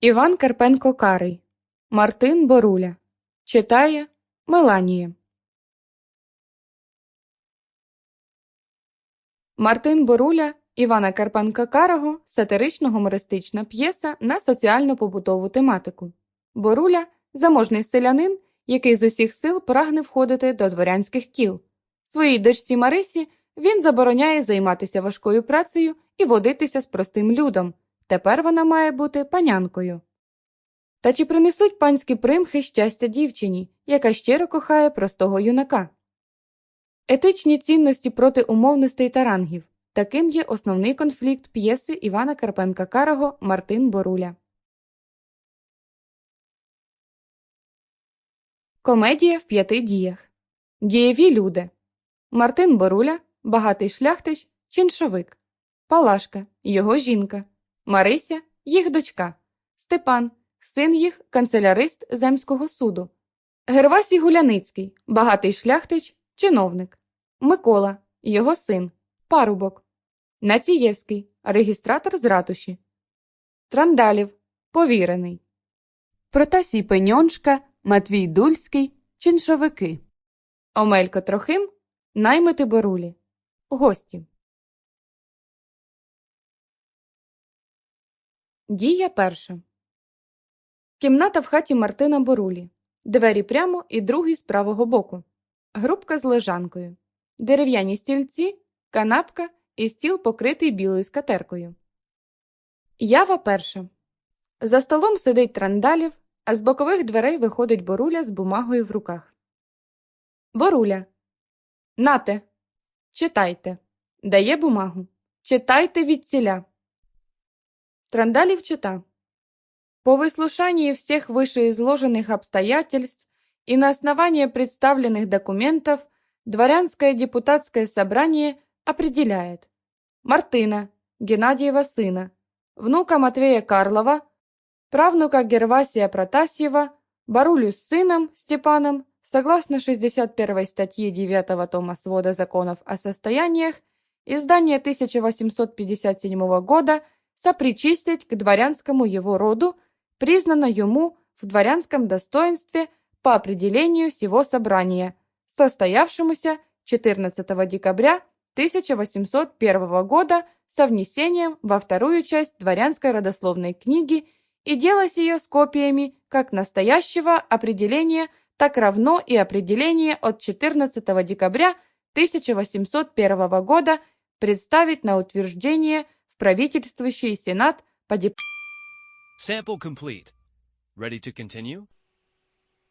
Іван Карпенко Карий. Мартин Боруля. Читає Меланія. Мартин Боруля Івана Карпенка Карого сатирично-гумористична п'єса на соціально-побутову тематику. Боруля заможний селянин, який з усіх сил прагне входити до дворянських кіл. Своїй дочці Марисі він забороняє займатися важкою працею і водитися з простим людом. Тепер вона має бути панянкою. Та чи принесуть панські примхи щастя дівчині, яка щиро кохає простого юнака? Етичні цінності проти умовностей та рангів. Таким є основний конфлікт п'єси Івана Карпенка Карого Мартин Боруля. Комедія в п'яти діях. Дієві люди. Мартин Боруля, багатий шляхтич, чиншовик. Палашка, його жінка. Марися, їх дочка. Степан, син їх канцелярист земського суду. Гервасій Гуляницький, багатий шляхтич, чиновник. Микола, його син, парубок. Націєвський, регістратор з ратуші. Трандалів, повірений. Протасій Пеньоншка, Матвій Дульський, чиншовики. Омелько Трохим, наймити Борулі. Гості. Дія перша. Кімната в хаті Мартина Борулі. Двері прямо і другий з правого боку. Грубка з лежанкою. Дерев'яні стільці, канапка і стіл покритий білою скатеркою. Ява перша. За столом сидить трандалів, а з бокових дверей виходить Боруля з бумагою в руках. Боруля. Нате. Читайте. Дає бумагу. Читайте відціля. Трандалів чита. По выслушании всех вышеизложенных обстоятельств и на основании представленных документов Дворянское депутатское собрание определяет Мартына, Геннадиева сына, внука Матвея Карлова, правнука Гервасия Протасьева, Барулю с сыном Степаном, согласно 61 статье 9 тома свода законов о состояниях, издания 1857 года сопричислить к дворянскому его роду, признано ему в дворянском достоинстве по определению всего собрания, состоявшемуся 14 декабря 1801 года со внесением во вторую часть дворянской родословной книги и дело сие с копиями как настоящего определения, так равно и определение от 14 декабря 1801 года представить на утверждение правительствующий сенат по деп... Sample complete. Ready to continue?